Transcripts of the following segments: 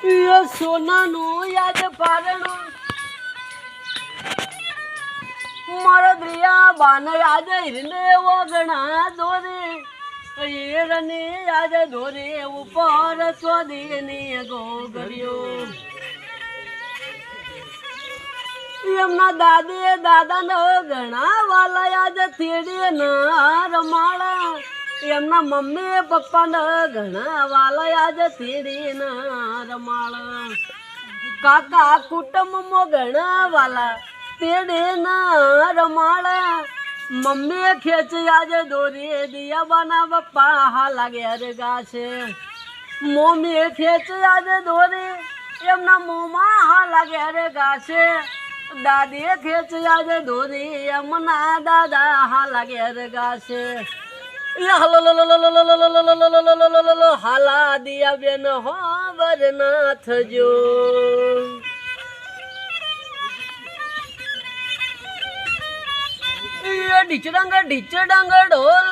સોનાનું યાદ પારણું. મારો દ્રિયા બાન યાદ હિરને વગણા દોરે. હીરને યાદ દોરે, ઉપર સ્વદીની ગોગર્યો. એમના દાદે દાદાનો ઘણા વાલા યાદ થેડે ના રમાળા. એમના મમ્મી પપ્પાને ઘણા વાલા યાદ થેડે રમાળ. કાકા કુટુંબમાં ઘણા વાલા તેડે રમાળ. મમ્મી ખેંચી આજે દોરી દિયા બાના પપ્પા હા લાગે અરગા છે મમ્મી ખેંચી આજે દોરી એમના મોમાં લાગે ઘેર ગાશે. દાદીએ ખેંચી આજે દોરી એમના દાદા હાલા ઘેર ગાશે. એ હાલા દિયા બેન હોબર ના થજો ઢીચડાંગ ઢીચડાંગ ઢોલ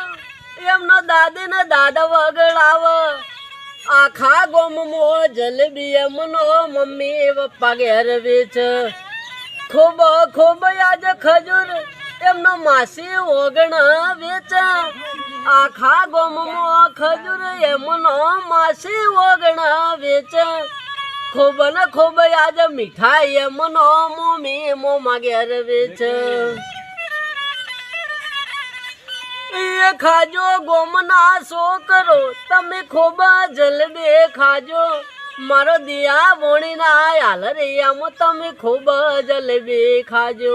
એમનો દાદી ને દાદા વગડાવ આખા ગોમ મો જલેબી એમનો મમ્મી પપ્પા ઘેર વેચ ખૂબ ખૂબ આજ ખજૂર એમનો માસી ઓગણ વેચા આખા ગોમમાં ખજૂર એમનો માસી ઓગણ વેચ ખૂબ ને ખૂબ આજ મીઠાઈ એમનો મોમાં વેચ એ ખાજો ગોમના છોકરો, તમે ખૂબ જલબે ખાજો. મારો દિયા વણીના હાલ રિયામાં તમે ખૂબ જલેબી ખાજો.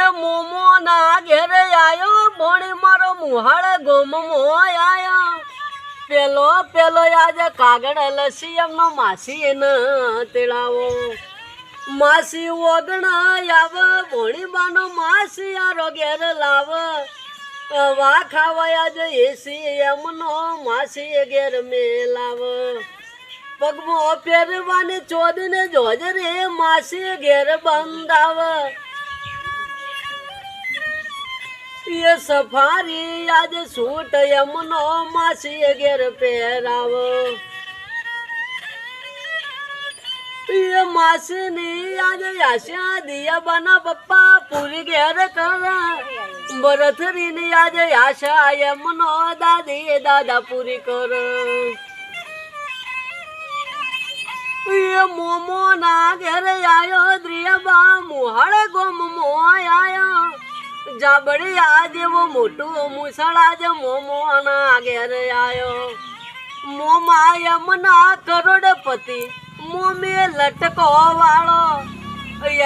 એ મોમો ના ઘેર આયો ભણી મારો મુહાળ ગોમમો આયો. પેલો પેલો આજે કાગળ લસી એમનો માસી ન તેડાવો. માસી ઓગણ આવ ભોણી બાનો માસી આરો ઘેર લાવ. વા ખાવાયા જ એસી એમનો માસી ઘેર મેલાવ. પગમો પહેરવાની ચોદને જોજ રે માસી ઘેર બંધાવ. એ સફારી આજ સૂટ એમનો માસી ઘેર પહેરાવ. એ માસની આજે આશા દિયા બના પપ્પા પૂરી ઘેર કરા. બરથરીની આજે આશા એમનો દાદી દાદા પૂરી કર. એ મોમો ના ઘેર આયો દ્રિયાબા, મુહાળ ગોમમો આયો. જાબડી આજ એવો મોટું મુસળ આજ મોમો ના ઘેર આયો. મોમા યમના કરોડપતિ, મોમે લટકો વાળો.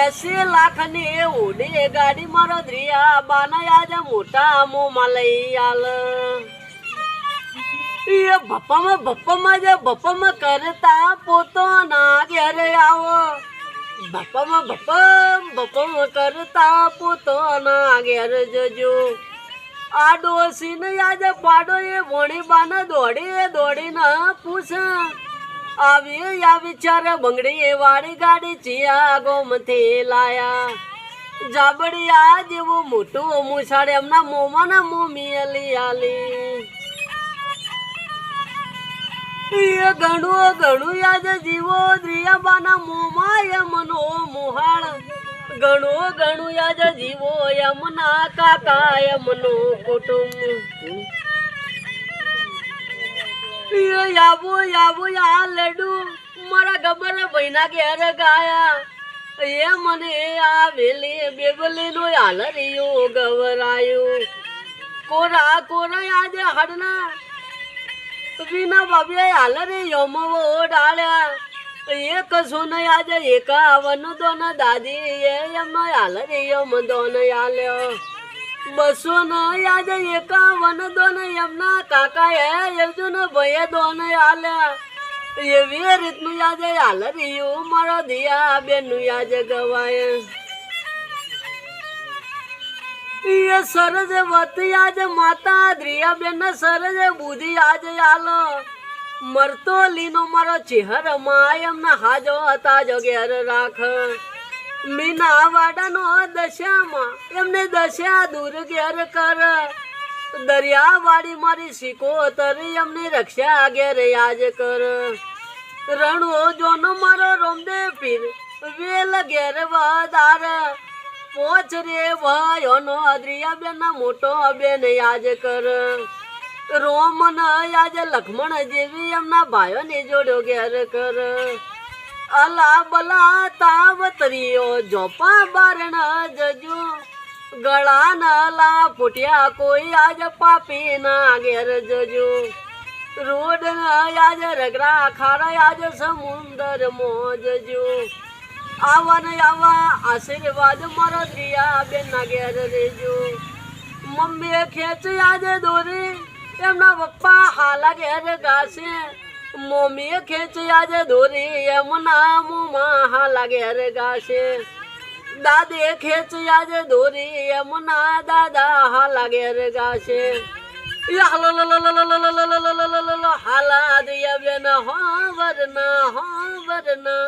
એસી લાખની ઉડી ગાડી મારો દ્રિયા બાના આજ મોટા મોમાં લઈ આલ. એ બપ્પામાં બપ્પામાં જે બપ્પામાં કરતા પોતો ના ઘેર આવો. બપ્પામાં બપ્પા બપ્પામાં કરતા પોતાના ઘેર જજો. આ ડોસીને આજે પાડો એ વણી બાને દોડી દોડીને પૂછ આવી આ વિચારે બંગડી વાળી ગાડી ચિયા ગોમથી લાયા. જાબડી આ જેવું મોટું મુસાડે એમના મોમાં ને મોમી અલી આલી. એ ઘણું ઘણું યાદ જીવો દ્રિયાબાના મોમાં યમનો મોહાળ. ઘણું ઘણું યાદ જીવો યમના કાકા યમનો કુટુંબ. યાબો યાબો યા લડુ. મારા ગબર ભાઈના ઘેર ગાયા. એ મને આ વેલી બેબલી નો હાલ રહ્યો ગવરાયો. કોરા કોરા આજે હડના. વિના બાબે હાલ રે યમવો ડાળ્યા. એક સોને આજે એક આવવાનું તો ને દાદી, એ એમાં હાલ રે એમાં દોને હાલ્યો બસો ને આજે એક આવવાનું તો ને એમના કાકા એ એવજો ને ભાઈએ દોને હાલ્યા એવી રીતનું આજે હાલ રહ્યું મારો દિયા બેનનું આજે ગવાય. એ સરજ વતી આજે માતા દ્રિયા બેન સરજ બુધી આજે હાલો. મરતો લીનો મારો ચહેરમાં એમના હાજો હતા જો રાખ. મીના વાડાનો દશામાં એમને દશા દૂર ઘેર કર. દરિયાવાળી મારી સિકોતરી એમની રક્ષા ઘેર યાજ કર. રણો જોનો મારો રોમદે પીર, વેલ ઘેર વધાર. પોચ રે ભાઈઓનો અદ્રિયા બેન મોટો બેન યાજ કર. રોમ આજે લક્ષ્મણ જેવી એમના ભાઈઓને જોડ્યો ઘેર કર અલા બલા તાવતરીઓ જોપા બારણ જજો. ગળા નલા ફૂટ્યા કોઈ આજ પાપી ના ઘેર જજો. રોડ આજ રગડા ખારા આજ સમુંદર મોજજો. આવા ને આવા આશીર્વાદ મારો દિયા બેન ના ઘેર રેજો. મમ્મી ખેંચ આજે દોરી. એમના પપ્પા હાલા ઘેર ગાશે મમ્મીએ ખેંચ્યા જે ધોરી એમના મોમાં હાલા ઘેર ગાશે દાદે ખેંચ્યા જે ધોરી એમના દાદા હાલા ઘેર ગાશે હાલા દિયા બેન હા વરના હા વરના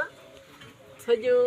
થજો